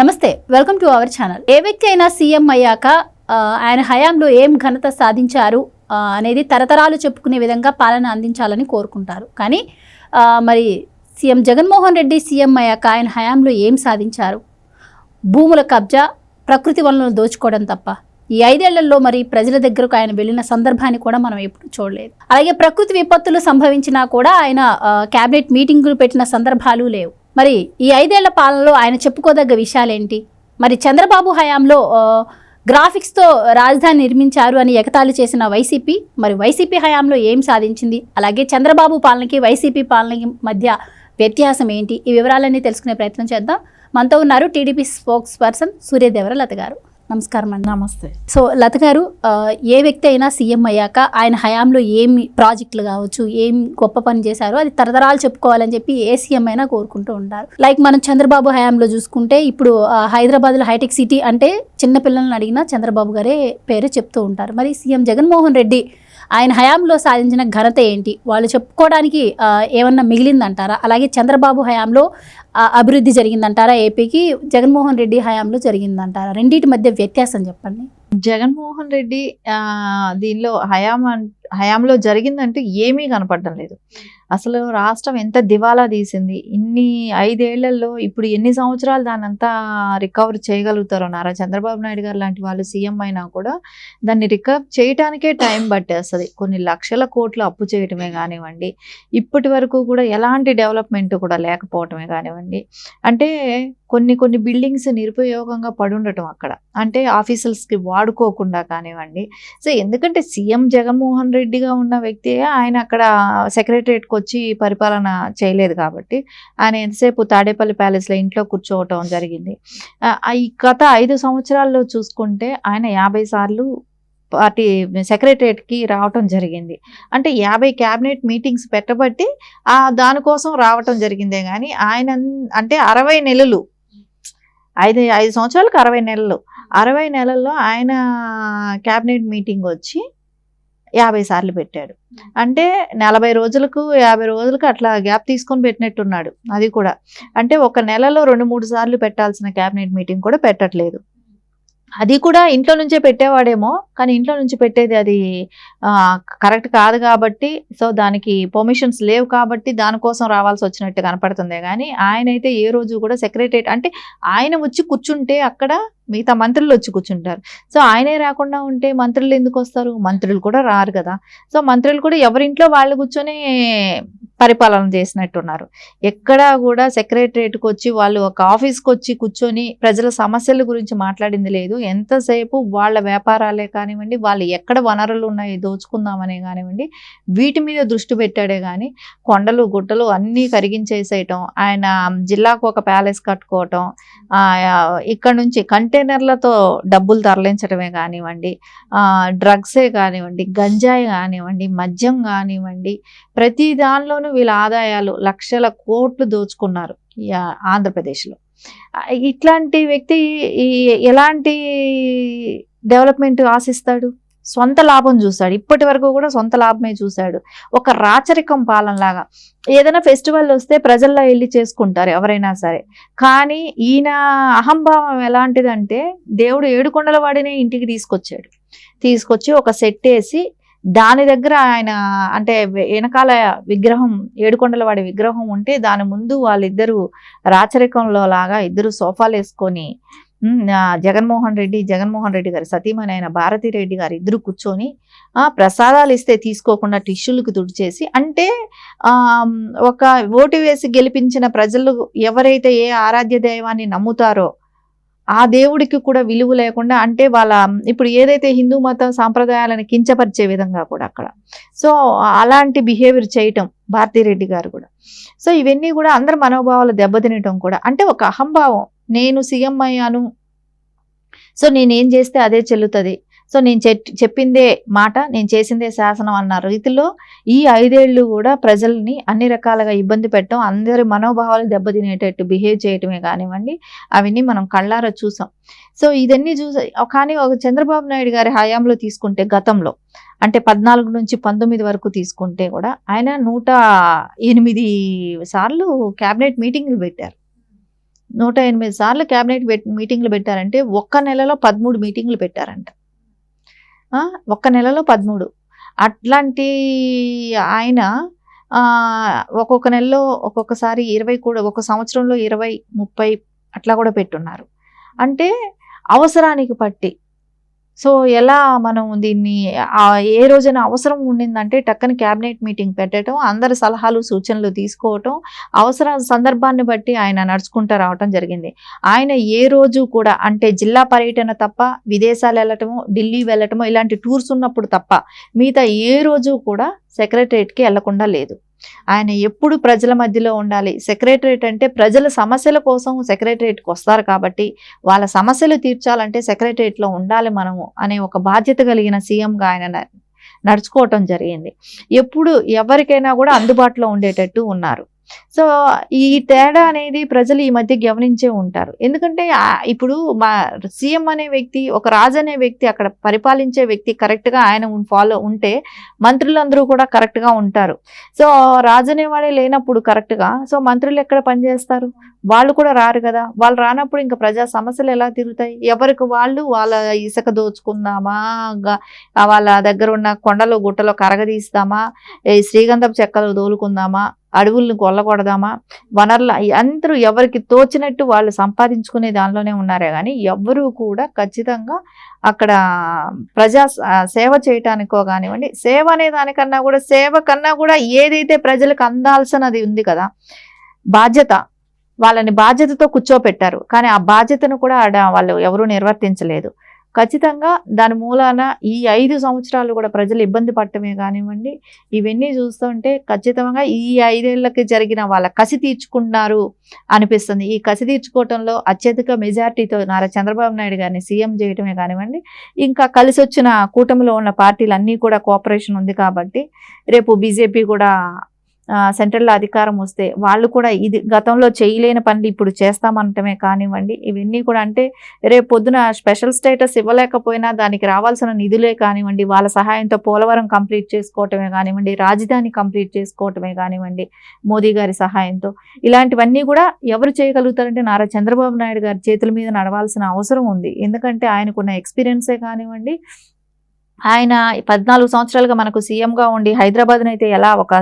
నమస్తే welcome to our channel. ఏ వ్యక్తి అయినా సీఎం అయ్యాక ఆయన హయాంలో ఏం ఘనత సాధించారు అనేది తరతరాలు చెప్పుకునే విధంగా పాలన అందించాలని కోరుకుంటారు. కానీ మరి సీఎం జగన్మోహన్ రెడ్డి సీఎం అయ్యాక ఆయన హయాంలో ఏం సాధించారు? భూముల కబ్జా ప్రకృతి వనరులను దోచుకోవడం తప్ప. ఈ ఐదేళ్ళలో మరి ప్రజల దగ్గరకు ఆయన వెళ్ళిన సందర్భాన్ని కూడా మనం ఎప్పుడు చూడలేదు. అలాగే ప్రకృతి విపత్తులు సంభవించినా కూడా ఆయన క్యాబినెట్ మీటింగులు పెట్టిన సందర్భాలు లేవు. మరి ఈ ఐదేళ్ళ పాలనలో ఆయన చెప్పుకోదగ్గ విషయాలేంటి? మరి చంద్రబాబు హయాంలో గ్రాఫిక్స్తో రాజధాని నిర్మించారు అని ఎగతాళి చేసిన వైసీపీ మరి వైసీపీ హయాంలో ఏం సాధించింది? అలాగే చంద్రబాబు పాలనకి వైసీపీ పాలనకి మధ్య వ్యత్యాసం ఏంటి? ఈ వివరాలన్నీ తెలుసుకునే ప్రయత్నం చేద్దాం. మనతో ఉన్నారు TDP spokesperson Suryadevara Latha గారు. నమస్కారం అండి. నమస్తే. సో లత గారు ఏ వ్యక్తి అయినా సీఎం అయ్యాక ఆయన హయాంలో ఏమి ప్రాజెక్టులు కావచ్చు ఏం గొప్ప పని చేశారో అది తరతరాలు చెప్పుకోవాలని చెప్పి ఏ సీఎం అయినా కోరుకుంటూ ఉంటారు. లైక్ మనం చంద్రబాబు హయాంలో చూసుకుంటే ఇప్పుడు హైదరాబాద్లో హైటెక్ సిటీ అంటే చిన్న పిల్లల్ని అడిగినా చంద్రబాబు గారే పేరు చెప్తూ ఉంటారు. మరి సీఎం జగన్మోహన్ రెడ్డి ఆయన హయాంలో సాధించిన ఘనత ఏంటి? వాళ్ళు చెప్పుకోవడానికి ఏమన్నా మిగిలిందంటారా? అలాగే చంద్రబాబు హయాంలో అభివృద్ధి జరిగిందంటారా? ఏపీకి జగన్మోహన్ రెడ్డి హయాంలో జరిగిందంటారా? రెండింటి మధ్య వ్యత్యాసం చెప్పండి. జగన్మోహన్ రెడ్డి దీనిలో హయాం హయాంలో జరిగిందంటే ఏమీ కనపడడం లేదు. అసలు రాష్ట్రం ఎంత దివాలా తీసింది? ఇన్ని ఐదేళ్ళలో ఇప్పుడు ఎన్ని సంవత్సరాలు దానంతా రికవర్ చేయగలుగుతారో నారా చంద్రబాబు నాయుడు గారు లాంటి వాళ్ళు సీఎం అయినా కూడా దాన్ని రికవర్ చేయటానికే టైం పట్టేస్తుంది. కొన్ని లక్షల కోట్లు అప్పు చేయటమే కానివ్వండి ఇప్పటి వరకు కూడా ఎలాంటి డెవలప్మెంట్ కూడా లేకపోవటమే కానివ్వండి. అంటే కొన్ని కొన్ని బిల్డింగ్స్ నిరుపయోగంగా పడుండటం అక్కడ. అంటే ఆఫీసర్స్కి వాడుకోకుండా కానివ్వండి. సో ఎందుకంటే సీఎం జగన్మోహన్ రెడ్డిగా ఉన్న వ్యక్తి ఆయన అక్కడ సెక్రటరేట్ వచ్చి పరిపాలన చేయలేదు కాబట్టి ఆయన ఎంతసేపు తాడేపల్లి ప్యాలెస్లో ఇంట్లో కూర్చోవటం జరిగింది. ఆ, ఈ గత ఐదు సంవత్సరాల్లో చూసుకుంటే ఆయన యాభై సార్లు పార్టీ సెక్రటరియట్కి రావటం జరిగింది. అంటే యాభై క్యాబినెట్ మీటింగ్స్ పెట్టబట్టి ఆ దానికోసం రావటం జరిగిందే కానీ ఆయన అంటే అరవై నెలలు ఐదు ఐదు సంవత్సరాలకు అరవై నెలలు అరవై నెలల్లో ఆయన క్యాబినెట్ మీటింగ్ వచ్చి యాభై సార్లు పెట్టాడు. అంటే నలభై రోజులకు యాభై రోజులకు అట్లా గ్యాప్ తీసుకొని పెట్టినట్టున్నాడు అది కూడా. అంటే ఒక నెలలో రెండు మూడు సార్లు పెట్టాల్సిన క్యాబినెట్ మీటింగ్ కూడా పెట్టట్లేదు. అది కూడా ఇంట్లో నుంచే పెట్టేవాడేమో కానీ ఇంట్లో నుంచి పెట్టేది అది కరెక్ట్ కాదు కాబట్టి సో దానికి పర్మిషన్స్ లేవు కాబట్టి దానికోసం రావాల్సి వచ్చినట్టు కనపడుతుంది. కానీ ఆయన అయితే ఏ రోజు కూడా సెక్రటరేట్ అంటే ఆయన వచ్చి కూర్చుంటే అక్కడ మిగతా మంత్రులు వచ్చి కూర్చుంటారు. సో ఆయనే రాకుండా ఉంటే మంత్రులు ఎందుకు వస్తారు? మంత్రులు కూడా రారు కదా. సో మంత్రులు కూడా ఎవరింట్లో వాళ్ళు కూర్చొని పరిపాలన చేసినట్టున్నారు. ఎక్కడా కూడా సెక్రటరేట్కి వచ్చి వాళ్ళు ఒక ఆఫీస్కి వచ్చి కూర్చొని ప్రజల సమస్యల గురించి మాట్లాడింది లేదు. ఎంతసేపు వాళ్ళ వ్యాపారాలే కానివ్వండి వాళ్ళు ఎక్కడ వనరులు ఉన్నాయి దోచుకుందామనే కానివ్వండి వీటి మీద దృష్టి పెట్టాడే కానీ కొండలు గుట్టలు అన్నీ కరిగించేసేయటం ఆయన జిల్లాకు ఒక ప్యాలెస్ కట్టుకోవటం ఆ, ఇక్కడ నుంచి కంటైనర్లతో డబ్బులు తరలించడమే కానివ్వండి డ్రగ్సే కానివ్వండి గంజాయి కానివ్వండి మద్యం కానివ్వండి ప్రతి దానిలోనూ వీళ్ళ ఆదాయాలు లక్షల కోట్లు దోచుకున్నారు ఈ ఆంధ్రప్రదేశ్లో. ఇట్లాంటి వ్యక్తి ఈ ఎలాంటి డెవలప్మెంట్ ఆశిస్తాడు? సొంత లాభం చూశాడు. ఇప్పటి వరకు కూడా సొంత లాభమే చూశాడు. ఒక రాచరికం పాలనలాగా. ఏదైనా ఫెస్టివల్ వస్తే ప్రజల్లో వెళ్ళి చేసుకుంటారు ఎవరైనా సరే. కానీ ఈయన అహంభావం ఎలాంటిదంటే దేవుడు ఏడుకొండల వాడినే ఇంటికి తీసుకొచ్చాడు. తీసుకొచ్చి ఒక సెట్ వేసి దాని దగ్గర ఆయన అంటే వెనకాల విగ్రహం ఏడుకొండల వాడి విగ్రహం ఉంటే దాని ముందు వాళ్ళిద్దరూ రాచరికంలో లాగా ఇద్దరు సోఫాలు వేసుకొని జగన్మోహన్ రెడ్డి జగన్మోహన్ రెడ్డి గారు సతీమణి అయిన భారతీ రెడ్డి గారు ఇద్దరు కూర్చొని ఆ, ప్రసాదాలు ఇస్తే తీసుకోకుండా టిష్యూలకు తుడిచేసి అంటే ఆ, ఒక ఓటు వేసి గెలిపించిన ప్రజలు ఎవరైతే ఏ ఆరాధ్య దైవాన్ని నమ్ముతారో ఆ దేవుడికి కూడా విలువ లేకుండా అంటే వాళ్ళ ఇప్పుడు ఏదైతే హిందూ మతం సాంప్రదాయాలను కించపరిచే విధంగా కూడా అక్కడ. సో అలాంటి బిహేవియర్ చేయటం భారతీరెడ్డి గారు కూడా. సో ఇవన్నీ కూడా అందరి మనోభావాలు దెబ్బతినటం కూడా అంటే ఒక అహంభావం. నేను సీఎం అయ్యాను. సో నేనేం చేస్తే అదే చెల్లుతుంది. సో నేను చెప్పిందే మాట నేను చేసిందే శాసనం అన్న రీతిలో ఈ ఐదేళ్ళు కూడా ప్రజల్ని అన్ని రకాలుగా ఇబ్బంది పెట్టడం అందరి మనోభావాలు దెబ్బతినేటట్టు బిహేవ్ చేయటమే కానివ్వండి అవన్నీ మనం కళ్ళారా చూసాం. సో ఇదన్నీ చూసా కానీ ఒక చంద్రబాబు నాయుడు గారి హయాంలో తీసుకుంటే గతంలో అంటే పద్నాలుగు నుంచి పంతొమ్మిది వరకు తీసుకుంటే కూడా ఆయన నూట ఎనిమిది సార్లు క్యాబినెట్ మీటింగ్లు పెట్టారు. నూట ఎనిమిది సార్లు క్యాబినెట్ మీటింగ్లు పెట్టారంటే ఒక్క నెలలో పదమూడు మీటింగ్లు పెట్టారంట. ఒక్క నెలలో పదమూడు. అట్లాంటి ఆయన ఒక్కొక్క నెలలో ఒక్కొక్కసారి ఇరవై కూడా ఒక సంవత్సరంలో ఇరవై ముప్పై అట్లా కూడా పెట్టున్నారు. అంటే అవసరానికి పట్టి సో ఎలా మనం దీన్ని ఏ రోజైనా అవసరం ఉండిందంటే టక్కని క్యాబినెట్ మీటింగ్ పెట్టడం అందరి సలహాలు సూచనలు తీసుకోవటం అవసర సందర్భాన్ని బట్టి ఆయన నడుచుకుంటూ రావటం జరిగింది. ఆయన ఏ రోజు కూడా అంటే జిల్లా పర్యటన తప్ప విదేశాలు వెళ్ళటము ఢిల్లీ వెళ్ళటము ఇలాంటి టూర్స్ ఉన్నప్పుడు తప్ప మిగతా ఏ రోజు కూడా సెక్రటరేట్కి వెళ్ళకుండా లేదు. ఆయన ఎప్పుడు ప్రజల మధ్యలో ఉండాలి. సెక్రటరేట్ అంటే ప్రజల సమస్యల కోసం సెక్రటరేట్కి వస్తారు కాబట్టి వాళ్ళ సమస్యలు తీర్చాలంటే సెక్రటరేట్లో ఉండాలి మనము అనే ఒక బాధ్యత కలిగిన సీఎంగా ఆయన నడుచుకోవటం జరిగింది. ఎప్పుడు ఎవరికైనా కూడా అందుబాటులో ఉండేటట్టు ఉన్నారు. సో ఈ తేడా అనేది ప్రజలు ఈ మధ్య గమనించే ఉంటారు. ఎందుకంటే ఇప్పుడు మా సీఎం అనే వ్యక్తి ఒక రాజు అనే వ్యక్తి అక్కడ పరిపాలించే వ్యక్తి కరెక్ట్గా ఆయన ఫాలో ఉంటే మంత్రులందరూ కూడా కరెక్ట్గా ఉంటారు. సో రాజు అనేవాడే లేనప్పుడు కరెక్ట్గా సో మంత్రులు ఎక్కడ పనిచేస్తారు వాళ్ళు కూడా రారు కదా. వాళ్ళు రానప్పుడు ఇంకా ప్రజా సమస్యలు ఎలా తిరుగుతాయి ఎవరికి వాళ్ళు వాళ్ళ ఇసుక దోచుకుందామా? వాళ్ళ దగ్గర ఉన్న కొండలో గుట్టలో కరగదీస్తామా? ఈ శ్రీగంధపు చెక్కలు దోలుకుందామా? అడవులను కొల్లగొడదామా? వనరుల అందరూ ఎవరికి తోచినట్టు వాళ్ళు సంపాదించుకునే దానిలోనే ఉన్నారే కానీ ఎవ్వరూ కూడా ఖచ్చితంగా అక్కడ ప్రజా సేవ చేయటానికో కానివ్వండి సేవ అనే దానికన్నా కూడా సేవ కన్నా కూడా ఏదైతే ప్రజలకు అందాల్సినది ఉంది కదా బాధ్యత వాళ్ళని బాధ్యతతో కూర్చోపెట్టారు. కానీ ఆ బాధ్యతను కూడా ఆడ వాళ్ళు ఎవరూ నిర్వర్తించలేదు. ఖచ్చితంగా దాని మూలాన ఈ ఐదు సంవత్సరాలు కూడా ప్రజలు ఇబ్బంది పడటమే కానివ్వండి ఇవన్నీ చూస్తుంటే ఖచ్చితంగా ఈ ఐదేళ్ళకి జరిగిన వాళ్ళ కసి తీర్చుకున్నారు అనిపిస్తుంది. ఈ కసి తీర్చుకోవటంలో అత్యధిక మెజార్టీతో నారా చంద్రబాబు నాయుడు గారిని సీఎం చేయటమే కానివ్వండి ఇంకా కలిసి వచ్చిన కూటమిలో ఉన్న పార్టీలు అన్నీ కూడా కోఆపరేషన్ ఉంది కాబట్టి రేపు బీజేపీ కూడా సెంట్రల్ సెంట్రల్లో అధికారం వస్తే వాళ్ళు కూడా ఇది గతంలో చేయలేని పనులు ఇప్పుడు చేస్తామంటమే కానివ్వండి. ఇవన్నీ కూడా అంటే రేపు పొద్దున స్పెషల్ స్టేటస్ ఇవ్వలేకపోయినా దానికి రావాల్సిన నిధులే కానివ్వండి వాళ్ళ సహాయంతో పోలవరం కంప్లీట్ చేసుకోవటమే కానివ్వండి రాజధాని కంప్లీట్ చేసుకోవటమే కానివ్వండి మోదీ గారి సహాయంతో. ఇలాంటివన్నీ కూడా ఎవరు చేయగలుగుతారంటే నారా చంద్రబాబు నాయుడు గారి చేతుల మీద నడవాల్సిన అవసరం ఉంది. ఎందుకంటే ఆయనకున్న ఎక్స్పీరియన్సే కానివ్వండి ఆయన పద్నాలుగు సంవత్సరాలుగా మనకు సీఎంగా ఉండి హైదరాబాద్ని అయితే ఎలా ఒక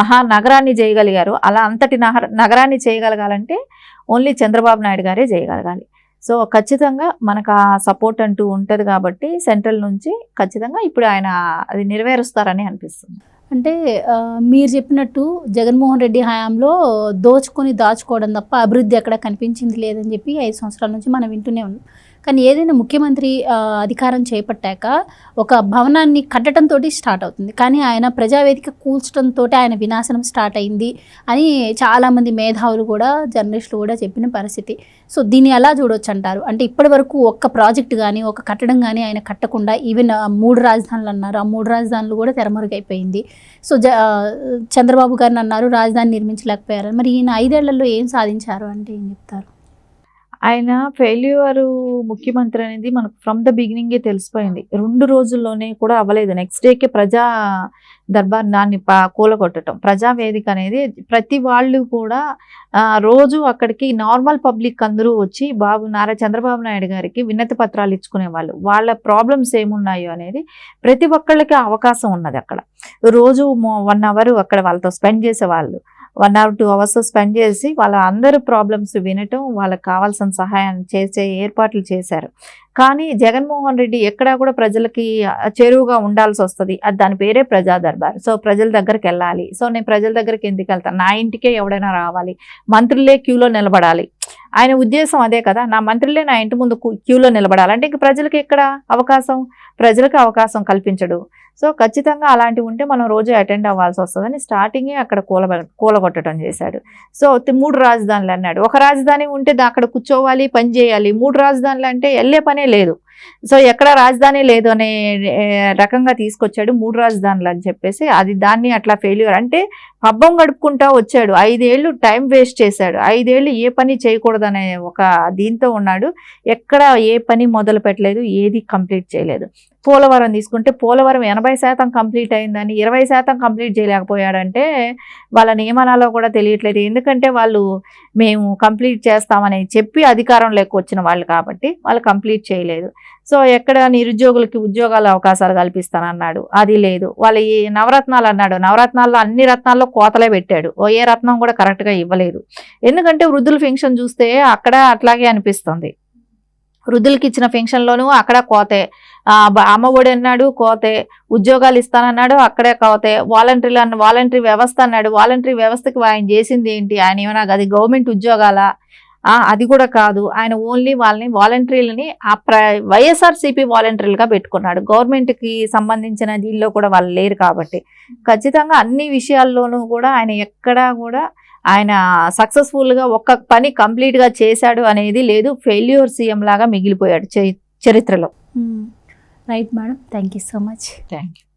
మహానగరాన్ని చేయగలిగారు అలా అంతటి నగరాన్ని చేయగలగాలంటే ఓన్లీ చంద్రబాబు నాయుడు గారే చేయగలగాలి. సో ఖచ్చితంగా మనకు ఆ సపోర్ట్ అంటూ ఉంటుంది కాబట్టి సెంట్రల్ నుంచి ఖచ్చితంగా ఇప్పుడు ఆయన అది నెరవేరుస్తారని అనిపిస్తుంది. అంటే మీరు చెప్పినట్టు జగన్మోహన్ రెడ్డి హయాంలో దోచుకొని దాచుకోవడం తప్ప అభివృద్ధి ఎక్కడ కనిపించింది లేదని చెప్పి ఐదు సంవత్సరాల నుంచి మనం వింటూనే ఉన్నాం. కానీ ఏదైనా ముఖ్యమంత్రి అధికారం చేపట్టాక ఒక భవనాన్ని కట్టడంతో స్టార్ట్ అవుతుంది. కానీ ఆయన ప్రజావేదిక కూల్చడంతో ఆయన వినాశనం స్టార్ట్ అయింది అని చాలామంది మేధావులు కూడా జర్నలిస్టులు కూడా చెప్పిన పరిస్థితి. సో దీన్ని ఎలా చూడొచ్చు అంటారు? అంటే ఇప్పటి వరకు ఒక్క ప్రాజెక్ట్ కానీ ఒక కట్టడం కానీ ఆయన కట్టకుండా ఈవెన్ మూడు రాజధానులు అన్నారు. ఆ మూడు రాజధానులు కూడా తెరమరుగైపోయింది. సో జ చంద్రబాబు గారిని అన్నారు రాజధాని నిర్మించలేకపోయారు మరి ఈయన ఐదేళ్ళలో ఏం సాధించారు? అంటే ఏం చెప్తారు? ఆయన ఫెయిల్యూర్ ముఖ్యమంత్రి అనేది మనకు ఫ్రమ్ ద బిగినింగే తెలిసిపోయింది. రెండు రోజుల్లోనే కూడా అవ్వలేదు. నెక్స్ట్ డేకే ప్రజా దర్బార్ దాన్ని కూలగొట్టడం ప్రజా వేదిక అనేది ప్రతి వాళ్ళు కూడా రోజు అక్కడికి నార్మల్ పబ్లిక్ అందరూ వచ్చి బాబు నారా చంద్రబాబు నాయుడు గారికి విన్నతి పత్రాలు ఇచ్చుకునేవాళ్ళు వాళ్ళ. ప్రాబ్లమ్స్ ఏమున్నాయో అనేది ప్రతి ఒక్కళ్ళకి అవకాశం ఉన్నది అక్కడ. రోజు వన్ అవర్ అక్కడ వాళ్ళతో స్పెండ్ చేసేవాళ్ళు. One hour two hours spend చేసి వాళ్ళ అందరు ప్రాబ్లమ్స్ వినటం వాళ్ళకి కావాల్సిన సహాయం చేసే ఏర్పాట్లు చేశారు. కానీ జగన్మోహన్ రెడ్డి ఎక్కడా కూడా ప్రజలకి చేరువుగా ఉండాల్సి వస్తుంది. అది దాని పేరే ప్రజా దర్బార్. సో ప్రజల దగ్గరికి వెళ్ళాలి. సో నేను ప్రజల దగ్గరికి ఎందుకు వెళ్తాను నా ఇంటికే ఎవడైనా రావాలి. మంత్రులే క్యూలో నిలబడాలి. ఆయన ఉద్దేశం అదే కదా నా మంత్రులే నా ఇంటి ముందు క్యూలో నిలబడాలంటే ఇంక ప్రజలకు ఎక్కడ అవకాశం? ప్రజలకు అవకాశం కల్పించడు. సో ఖచ్చితంగా అలాంటివి ఉంటే మనం రోజు అటెండ్ అవ్వాల్సి వస్తుందని స్టార్టింగే అక్కడ కూల కూలగొట్టడం చేశాడు. సో మూడు రాజధానులు అన్నాడు. ఒక రాజధాని ఉంటే అక్కడ కూర్చోవాలి పని చేయాలి. మూడు రాజధానులు అంటే వెళ్ళే పనే లేదు. సో ఎక్కడ రాజధాని లేదు అనే రకంగా తీసుకొచ్చాడు మూడు రాజధానులు అని చెప్పేసి. అది దాన్ని అట్లా ఫెయిల్యూర్ అంటే పబ్బం గడుపుకుంటా వచ్చాడు. ఐదేళ్ళు టైం వేస్ట్ చేశాడు. ఐదేళ్ళు ఏ పని చేయకూడదనే ఒక దీంతో ఉన్నాడు. ఎక్కడ ఏ పని మొదలు పెట్టలేదు ఏది కంప్లీట్ చేయలేదు. పోలవరం తీసుకుంటే పోలవరం ఎనభై శాతం కంప్లీట్ అయిందని ఇరవై శాతం కంప్లీట్ చేయలేకపోయాడంటే వాళ్ళ నియమనాలో కూడా తెలియట్లేదు. ఎందుకంటే వాళ్ళు మేము కంప్లీట్ చేస్తామని చెప్పి అధికారంలోకి వచ్చిన వాళ్ళు కాబట్టి వాళ్ళు కంప్లీట్ చేయలేదు. సో ఎక్కడ నిరుద్యోగులకి ఉద్యోగాల అవకాశాలు కల్పిస్తానన్నాడు. అది లేదు. వాళ్ళ ఈ నవరత్నాలు అన్నాడు. నవరత్నాల్లో అన్ని రత్నాల్లో కోతలే పెట్టాడు. ఓ ఏ రత్నం కూడా కరెక్ట్గా ఇవ్వలేదు. ఎందుకంటే వృద్ధుల పెన్షన్ చూస్తే అక్కడ అట్లాగే అనిపిస్తుంది. వృద్ధులకి ఇచ్చిన పెన్షన్లోనూ అక్కడ కోతే. అమ్మఒడి అమ్మ ఒడి అన్నాడు కోతే. ఉద్యోగాలు ఇస్తానన్నాడు అక్కడే కోతే. వాలంటీర్లు అన్న వాలంటరీ వ్యవస్థ అన్నాడు. వాలంటరీ వ్యవస్థకి ఆయన చేసింది ఏంటి? ఆయన ఏమైనా అది గవర్నమెంట్ ఉద్యోగాల? అది కూడా కాదు. ఆయన ఓన్లీ వాళ్ళని వాలంటీర్లని ఆ ప్ర వైఎస్ఆర్సీపీ వాలంటీర్లుగా పెట్టుకున్నాడు. గవర్నమెంట్కి సంబంధించిన దీనిలో కూడా వాళ్ళు లేరు కాబట్టి. ఖచ్చితంగా అన్ని విషయాల్లోనూ కూడా ఆయన ఎక్కడా కూడా ఆయన సక్సెస్ఫుల్గా ఒక్క పని కంప్లీట్గా చేశాడు అనేది లేదు. ఫెయిల్యూర్ సీఎం లాగా మిగిలిపోయాడు చరి- చరిత్రలో. Right madam. Thank you so much. Thank you